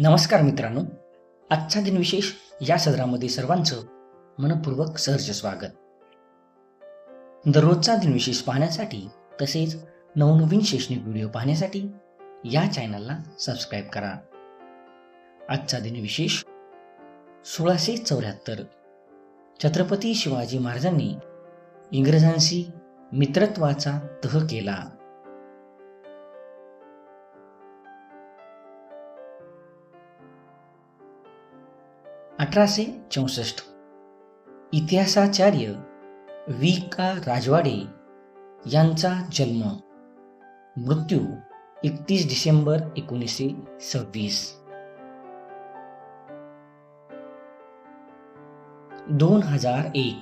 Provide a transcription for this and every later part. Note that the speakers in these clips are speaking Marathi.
नमस्कार मित्रांनो. आजचा दिनविशेष या सदरामध्ये सर्वांचं मनपूर्वक सहर्ष स्वागत. दररोजचा दिनविशेष पाहण्यासाठी तसेच नवनवीन शैक्षणिक व्हिडिओ पाहण्यासाठी या चॅनलला सबस्क्राईब करा. आजचा दिनविशेष सोळाशे चौऱ्याहत्तर. छत्रपती शिवाजी महाराजांनी इंग्रजांशी मित्रत्वाचा तह केला. अठराशे चौसष्ट. इतिहासाचार्य वी का. राजवाडे यांचा जन्म. मृत्यू एकतीस डिसेंबर एकोणीसशे सव्वीस. दोन हजार एक.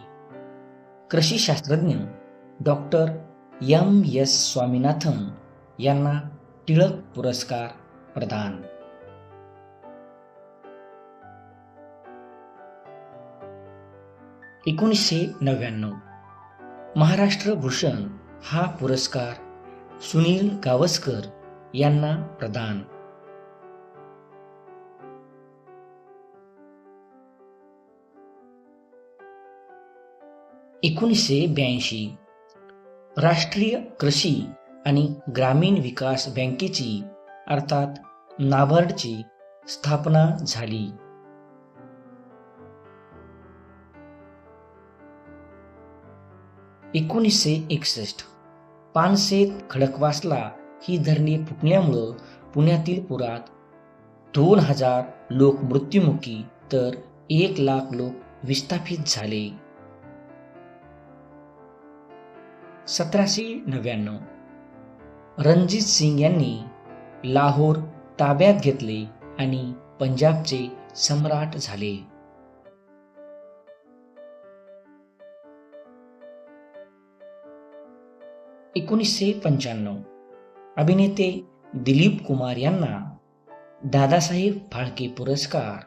कृषीशास्त्रज्ञ डॉक्टर एम. एस. स्वामीनाथन यांना टिळक पुरस्कार प्रदान. एकोणीसशे नव्याण्णव. महाराष्ट्र भूषण हा पुरस्कार सुनील गावस्कर यांना प्रदान. एकोणीसशे ब्याऐंशी. राष्ट्रीय कृषी आणि ग्रामीण विकास बँकेची अर्थात नाबार्डची स्थापना झाली. एकोणीसशे एकसष्ट. पानशेत खडकवासला ही धरणे फुटण्यामुळं पुण्यातील पुरात दोन हजार लोक मृत्युमुखी तर एक लाख लोक विस्थापित झाले. सतराशे नव्याण्णव. रणजित सिंग यांनी लाहोर ताब्यात घेतले आणि पंजाबचे सम्राट झाले. एकोणीसशे पंच्याण्णव. अभिनेते दिलीप कुमार यांना दादासाहेब फाळके पुरस्कार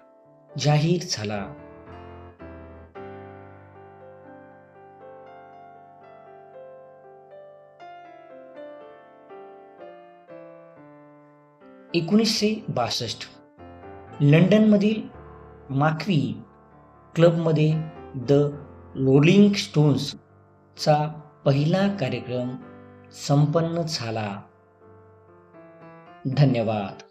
जाहीर झाला. एकोणीसशे बासष्ट. लंडनमधील माखवी क्लबमध्ये द रोलिंग स्टोन्सचा पहिला कार्यक्रम संपन्न झाला. धन्यवाद.